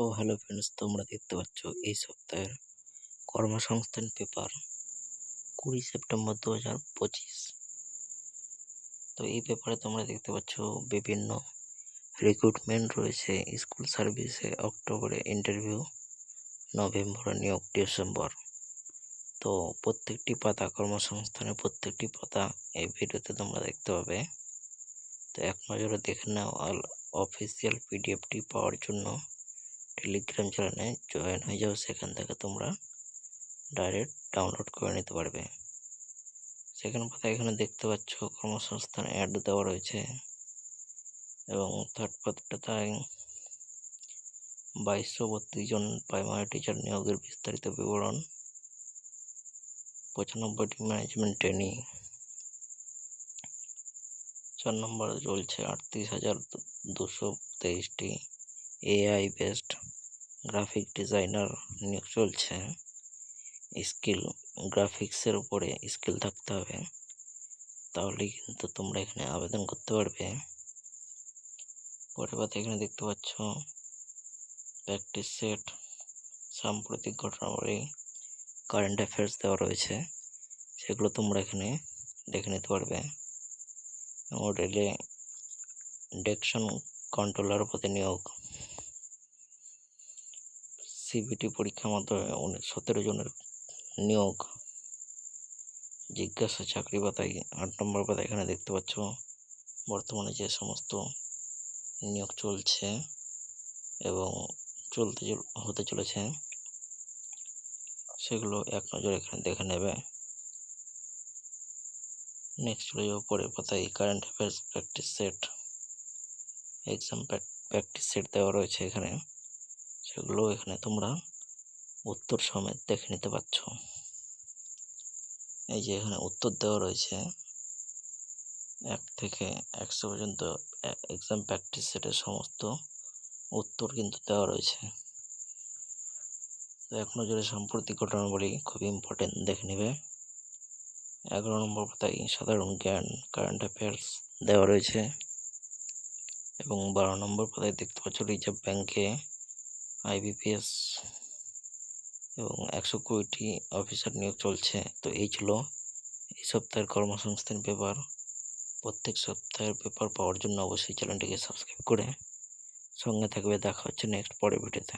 তো hello friends তোমরা দেখতে পাচ্ছ এই সপ্তাহের কর্মসংস্থান পেপার কুড়ি সেপ্টেম্বর দু হাজার পঁচিশ। তো এই পেপারে তোমরা দেখতে পাচ্ছ বিভিন্ন রিক্রুটমেন্ট রয়েছে স্কুল সার্ভিসে অক্টোবরে ইন্টারভিউ নভেম্বরে নিয়োগ, ডিসেম্বর। তো প্রত্যেকটি পাতা, কর্মসংস্থানের প্রত্যেকটি পাতা এই ভিডিওতে তোমরা দেখতে পাবে। তো এক নজরে দেখে নাও অফিসিয়াল পিডিএফটি পাওয়ার জন্য। টেলিগ্রাম চ্যানেলে জয়েন হয়ে যাও, সেখান থেকে তোমরা ডাইরেক্ট ডাউনলোড করে নিতে পারবে। সেখানে পাতা এখানে দেখতে পাচ্ছ, কর্মসংস্থান অ্যাড দেওয়া রয়েছে এবং থার্ড পাতাটা তাই বাইশশো বত্রিশ জন প্রাইমারি টিচার নিয়োগের বিস্তারিত বিবরণ, পঁচানব্বইটি ম্যানেজমেন্ট ট্রেনিং চার নম্বর চলছে আটত্রিশ হাজার দুশো তেইশটি এআই বেসড গ্রাফিক ডিজাইনার নিয়োগ চলছে। স্কিল গ্রাফিক্সের উপরে স্কিল থাকতে হবে। তাহলেই কিন্তু তোমরা এখানে আবেদন করতে পারবে। পরের কথা এখানে দেখতে পাচ্ছ প্র্যাকটিস সেট সাম্প্রতিক ঘটনাবলী কারেন্ট অ্যাফেয়ার্স দেওয়া রয়েছে। সেগুলো তোমরা এখানে দেখে নিতে পারবে। রেলে ডেকশন কন্ট্রোলার পদে নিয়োগ। সিবিটি পরীক্ষার মাধ্যমে সতেরো জনের নিয়োগ। জিজ্ঞাসা, চাকরি পাতায় আট নম্বর পাতায় এখানে দেখতে পাচ্ছ বর্তমানে যে সমস্ত নিয়োগ চলছে এবং চলতে হতে চলেছে, সেগুলো এক নজর এখানে দেখে নেবে। নেক্সট চলে যাব পরের পাতায়। Current affairs practice set exam practice set দেওয়া রয়েছে এখানে। সেগুলো এখানে তোমরা উত্তর সমেত দেখে নিতে পারছ। এই যে এখানে উত্তর দেওয়া রয়েছে, এক থেকে একশো পর্যন্ত এক্সাম প্র্যাকটিস সেটের সমস্ত উত্তর কিন্তু দেওয়া রয়েছে। তো এক নজরে সাম্প্রতিক ঘটনাবলী খুব ইম্পর্টেন্ট দেখে নেবে। এগারো নম্বর পাতায় সাধারণ জ্ঞান কারেন্ট অ্যাফেয়ার্স দেওয়া রয়েছে এবং বারো নম্বর পাতায় দেখতে পাচ্ছ রিজার্ভ ব্যাঙ্কে আইবিপিএস এবং একশো কুড়িটি অফিসার নিয়োগ চলছে। তো এই ছিল এই সপ্তাহের কর্মসংস্থান পেপার। প্রত্যেক সপ্তাহের পেপার পাওয়ার জন্য অবশ্যই চ্যানেলটিকে সাবস্ক্রাইব করে সঙ্গে থাকবে। দেখা হচ্ছে নেক্সট পরের ভিডিওতে।